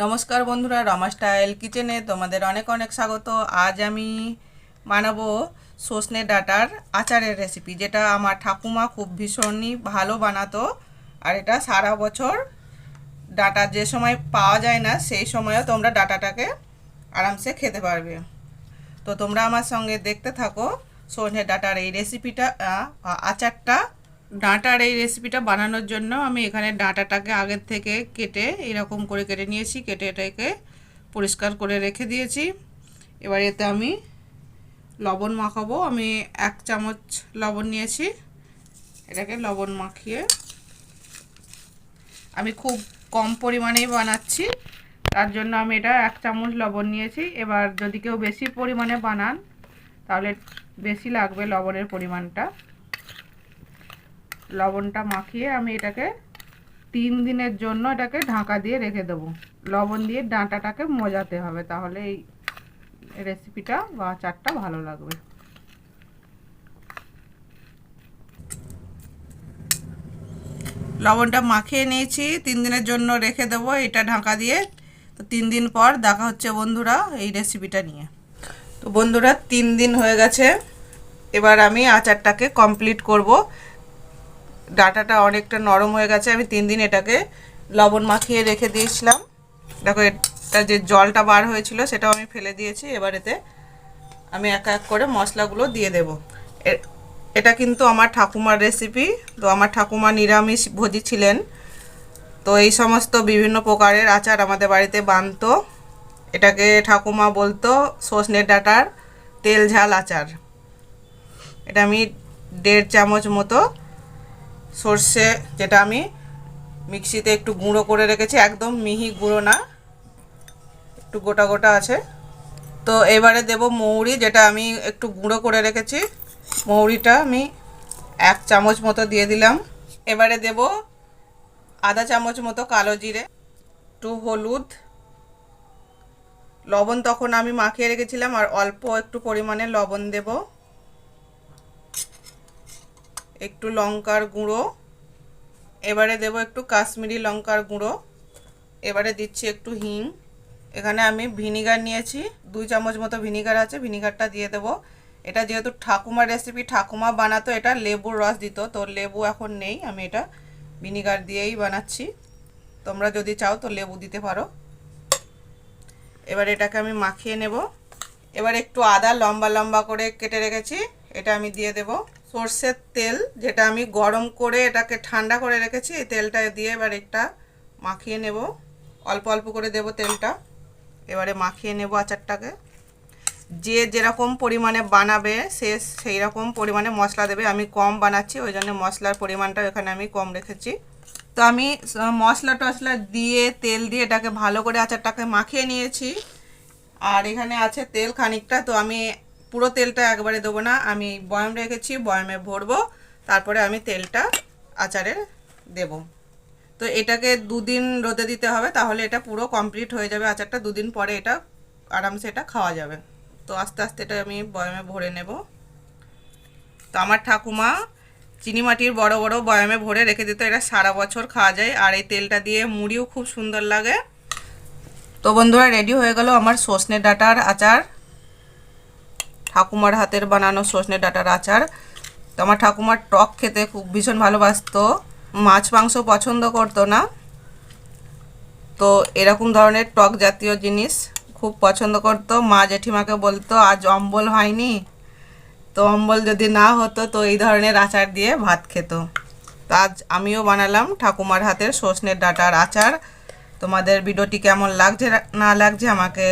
নমস্কার বন্ধুরা, রমা স্টাইল কিচেনে তোমাদের অনেক অনেক স্বাগত। আজ আমি বানাবো সজনে ডাটার আচারের রেসিপি যেটা আমার ঠাকুমা খুব ভীষণই ভালো বানাতো। আর এটা সারা বছর ডাটা যে সময় পাওয়া যায় না, সেই সময়ও তোমরা ডাটাটাকে আরামসে খেতে পারবে। তো তোমরা আমার সঙ্গে দেখতে থাকো সজনে ডাটার এই রেসিপিটা আচারটা ডাঁটার এই রেসিপিটা বানানোর জন্য আমি এখানে ডাঁটাটাকে আগের থেকে কেটে এরকম করে কেটে নিয়েছি, কেটে এটাকে পরিষ্কার করে রেখে দিয়েছি। এবার এতে আমি লবণ মাখাবো। আমি এক চামচ লবণ নিয়েছি। এটাকে লবণ মাখিয়ে আমি খুব কম পরিমাণেই বানাচ্ছি। তার জন্য আমি এটা এক চামচ লবণ নিয়েছি। এবার যদি কেউ বেশি পরিমাণে বানান, তাহলে বেশি লাগবে লবণের পরিমাণটা। লবণটা মাখিয়ে আমি এটাকে তিন দিনের জন্য এটাকে ঢাকা দিয়ে রেখে দেবো। লবণ দিয়ে ডাঁটাটাকে মজাতে হবে, তাহলে এই রেসিপিটা বা চারটা ভালো লাগবে। লবণটা মাখিয়ে নিয়েছি, তিন দিনের জন্য রেখে দেবো এটা ঢাকা দিয়ে। তো তিন দিন পর দেখা হচ্ছে বন্ধুরা এই রেসিপিটা নিয়ে। তো বন্ধুরা, তিন দিন হয়ে গেছে। এবার আমি আচারটাকে কমপ্লিট করব। ডাটাটা অনেকটা নরম হয়ে গেছে। আমি তিন দিন এটাকে লবণ মাখিয়ে রেখে দিয়েছিলাম। দেখো, এটা যে জলটা বার হয়েছিল সেটাও আমি ফেলে দিয়েছি। এবার এতে আমি এক এক করে মশলাগুলো দিয়ে দেব। এটা কিন্তু আমার ঠাকুমার রেসিপি তো আমার ঠাকুমা নিরামিষ ভোজি ছিলেন। তো এই সমস্ত বিভিন্ন প্রকারের আচার আমাদের বাড়িতে বানতো। এটাকে ঠাকুমা বলতো সজনে ডাটার তেল ঝাল আচার। এটা আমি দেড় চামচ মতো সর্ষে যেটা আমি মিক্সিতে একটু গুঁড়ো করে রেখেছি, একদম মিহি গুঁড়ো না, একটু গোটা গোটা আছে। তো এবারে দেব মৌরি, যেটা আমি একটু গুঁড়ো করে রেখেছি। মৌরিটা আমি এক চামচ মতো দিয়ে দিলাম। এবারে দেব আধা চামচ মতো কালো জিরে, একটু হলুদ। লবণ তখন আমি মাখিয়ে রেখেছিলাম, আর অল্প একটু পরিমাণে লবণ দেব। একটু লঙ্কার গুঁড়ো, এবারে দেব একটু কাশ্মীরি লঙ্কার গুঁড়ো, এবারে দিচ্ছি একটু হিং। এখানে আমি ভিনিগার নিয়েছি, দুই চামচ মতো ভিনিগার আছে, ভিনিগারটা দিয়ে দেব। এটা যেহেতু ঠাকুমার রেসিপি ঠাকুমা বানাতো, এটা লেবুর রস দিত, তো লেবু এখন নেই, আমি এটা ভিনিগার দিয়েই বানাচ্ছি। তোমরা যদি চাও তো লেবু দিতে পারো। এবার এটাকে আমি মাখিয়ে নেব। এবার একটু আদা লম্বা লম্বা করে কেটে রেখেছি। এটা আমি দিয়ে দেব। সর্ষের তেল, যেটা আমি গরম করে এটাকে ঠান্ডা করে রেখেছি, এই তেলটা দিয়ে এবার একটা মাখিয়ে নেব। অল্প অল্প করে দেব তেলটা। এবারে মাখিয়ে নেব আচারটাকে। যে যেরকম পরিমাণে বানাবে, সে সেই রকম পরিমাণে মশলা দেবে। আমি কম বানাচ্ছি, ওই জন্য মশলার পরিমাণটা এখানে আমি কম রেখেছি। তো আমি মশলা টশলা দিয়ে, তেল দিয়ে এটাকে ভালো করে আচারটাকে মাখিয়ে নিয়েছি। আর এখানে আছে তেল খানিকটা, তো আমি পুরো তেলটা একবারে দেবো না। আমি বয়াম রেখেছি, বয়ামে ভরবো, তারপরে আমি তেলটা আচারে দেব। তো এটাকে দুদিন রোদে দিতে হবে, তাহলে এটা পুরো কমপ্লিট হয়ে যাবে আচারটা। দুদিন পরে এটা আরামসে এটা খাওয়া যাবে। তো আস্তে আস্তে এটা আমি বয়ামে ভরে নেব। তো আমার ঠাকুমা চিনি মাটির বড় বড় বয়ামে ভরে রেখে দিত, এটা সারা বছর খাওয়া যায়। আর এই তেলটা দিয়ে মুড়িও খুব সুন্দর লাগে। তো বন্ধুরা, রেডি হয়ে গেল আমার সজনে ডাটার আচার। ঠাকুমার হাতের বানানো সজনে ডাটার আচার। তো আমার ঠাকুমার টক খেতে খুব ভীষণ ভালোবাসতো। মাছ মাংস পছন্দ করতো না। তো এরকম ধরনের টক জাতীয় জিনিস খুব পছন্দ করতো। মা জেঠিমাকে বলতো, আজ অম্বল হয়নি। তো অম্বল যদি না হতো, তো এই ধরনের আচার দিয়ে ভাত খেত। তো আজ আমিও বানালাম ঠাকুমার হাতের সজনের ডাটার আচার। তোমাদের ভিডিওটি কেমন লাগছে, না লাগছে আমাকে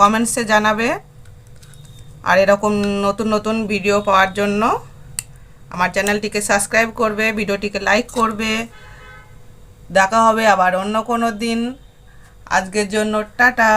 কমেন্টসে জানাবে। আর এরকম নতুন নতুন ভিডিও পাওয়ার জন্য আমার চ্যানেলটিকে সাবস্ক্রাইব করবে ভিডিওটিকে লাইক করবে। দেখা হবে আবার অন্য কোনো দিন। আজকের জন্য টাটা।